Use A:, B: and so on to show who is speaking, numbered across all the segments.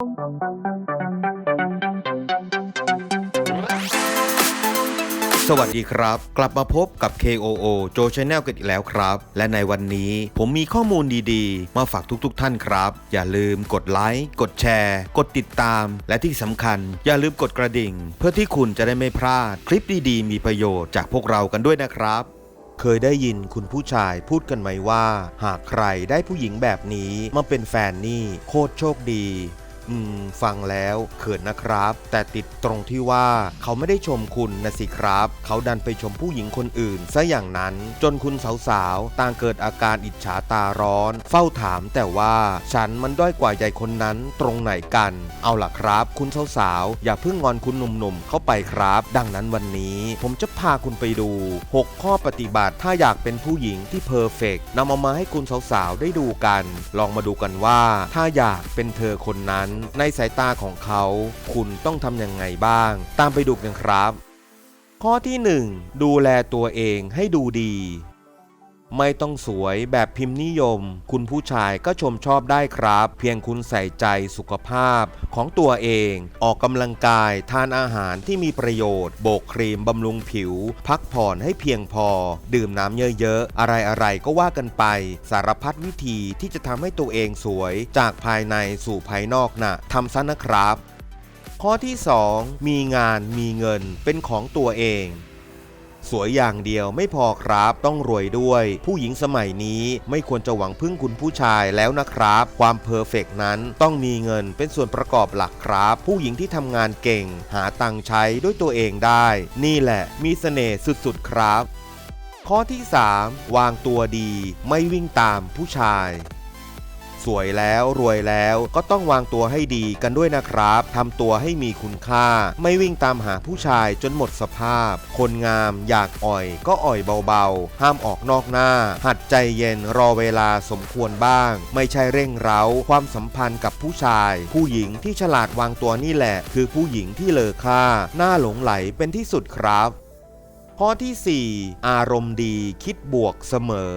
A: สวัสดีครับ กลับมาพบกับ KOO โจ Channel กันอีกแล้วครับ และในวันนี้ผมมีข้อมูลดีๆ มาฝากทุกๆท่านครับ อย่าลืมกดไลค์กดแชร์ กดติดตาม และที่สำคัญ อย่าลืมกดกระดิ่ง เพื่อที่คุณจะได้ไม่พลาด คลิปดีๆ มีประโยชน์จากพวกเรากันด้วยนะครับเคยได้ยินคุณผู้ชายพูดกันไหมว่า หากใครได้ผู้หญิงแบบนี้มาเป็นแฟนนี่โคตรโชคดี อืม ฟังแล้วเขินนะครับ แต่ติดตรงที่ว่าเขาไม่ได้ชมคุณนะสิครับ เขาดันไปชมผู้หญิงคนอื่นซะอย่างนั้น จนคุณสาวๆ ต่างเกิดอาการอิจฉาตาร้อน เฝ้าถามแต่ว่าฉันมันด้อยกว่าใหญ่คนนั้นตรงไหนกัน เอาล่ะครับ คุณสาวๆ อย่าเพิ่งงอนคุณหนุ่มๆ เข้าไปครับ ดังนั้นวันนี้ผมจะพาคุณไปดู 6 ข้อปฏิบัติถ้าอยากเป็นผู้หญิงที่เพอร์เฟกนำเอามาให้คุณสาวๆ ได้ดูกัน ลองมาดูกันว่า ถ้าอยากเป็นเธอคนนั้นในสายตาของเขา คุณต้องทำยังไงบ้าง ตามไปดูกันครับ ข้อที่ 1 ดูแลตัวเองให้ดูดี ไม่ต้องสวยแบบพิมพ์นิยม คุณผู้ชายก็ชมชอบได้ครับ เพียงคุณใส่ใจสุขภาพของตัวเอง ออกกำลังกายทานอาหารที่มีประโยชน์ โบกครีมบำรุงผิว พักผ่อนให้เพียงพอ ดื่มน้ำเยอะๆ อะไรๆ ก็ว่ากันไป สารพัดวิธีที่จะทำให้ตัวเองสวย จากภายในสู่ภายนอกน่ะทำซะนะครับ ข้อที่ 2 มีงานมีเงินเป็นของตัวเอง สวยอย่างเดียวไม่พอครับต้องรวยด้วย ผู้หญิงสมัยนี้ไม่ควรจะหวังพึ่งคุณผู้ชายแล้วนะครับ ความเพอร์เฟกนั้นต้องมีเงินเป็นส่วนประกอบหลักครับ ผู้หญิงที่ทำงานเก่ง หาตังค์ใช้ด้วยตัวเองได้ นี่แหละมีเสน่ห์สุดๆครับ ข้อที่ 3 วางตัวดี ไม่วิ่งตามผู้ชาย สวยแล้วรวยแล้วก็ต้องวางตัวให้ดีกันด้วยนะครับทำตัวให้มีคุณค่า ไม่วิ่งตามหาผู้ชายจนหมดสภาพ คนงามอยากอ่อยก็อ่อยเบาๆ ห้ามออกนอกหน้า หัดใจเย็นรอเวลาสมควรบ้าง ไม่ใช่เร่งเร้า ความสัมพันธ์กับผู้ชาย ผู้หญิงที่ฉลาดวางตัวนี่แหละ คือผู้หญิงที่เลอค่า หน้าหลงไหลเป็นที่สุดครับข้อที่ 4 อารมณ์ดีคิดบวกเสมอ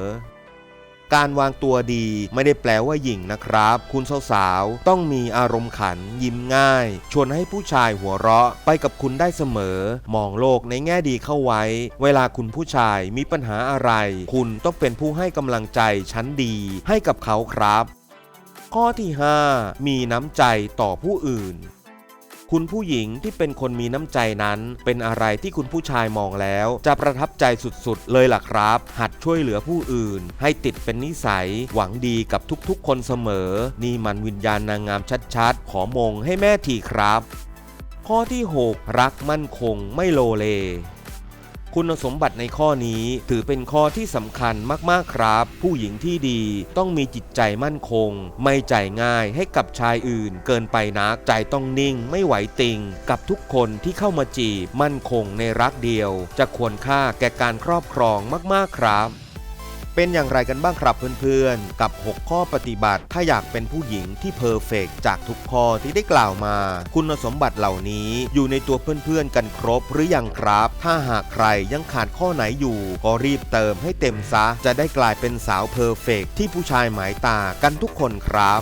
A: การวางตัวดีไม่ได้แปลว่าหยิ่งนะครับ คุณสาวๆต้องมีอารมณ์ขัน ยิ้มง่าย ชวนให้ผู้ชายหัวเราะไปกับคุณได้เสมอ มองโลกในแง่ดีเข้าไว้ เวลาคุณผู้ชายมีปัญหาอะไร คุณต้องเป็นผู้ให้กำลังใจชั้นดีให้กับเขาครับ ข้อที่ 5 มีน้ำใจต่อผู้อื่น คุณผู้หญิงที่เป็นคนมีน้ำใจนั้น เป็นอะไรที่คุณผู้ชายมองแล้ว จะประทับใจสุดๆ เลยล่ะครับ หัดช่วยเหลือผู้อื่น ให้ติดเป็นนิสัย หวังดีกับทุกๆ คนเสมอ นี่มันวิญญาณนางงามชัดๆ ขอมงให้แม่ทีครับ ข้อที่ 6 รักมั่นคงไม่โลเล คุณสมบัติในข้อนี้ถือเป็นข้อที่สำคัญมากๆครับ ผู้หญิงที่ดีต้องมีจิตใจมั่นคง ไม่ใจง่ายให้กับชายอื่น เกินไปนักใจต้องนิ่งไม่ไหวติง กับทุกคนที่เข้ามาจีบมั่นคงในรักเดียว จะควรค่าแก่การครอบครองมากๆครับ เป็นอย่างไรกันบ้างครับเพื่อนๆ กับ 6 ข้อปฏิบัติ ถ้าอยากเป็นผู้หญิงที่เพอร์เฟกจากทุกข้อที่ได้กล่าวมา คุณสมบัติเหล่านี้อยู่ในตัวเพื่อนๆ กันครบหรือยังครับ ถ้าหากใครยังขาดข้อไหนอยู่ ก็รีบเติมให้เต็มซะ จะได้กลายเป็นสาวเพอร์เฟกที่ผู้ชายหมายตากันทุกคนครับ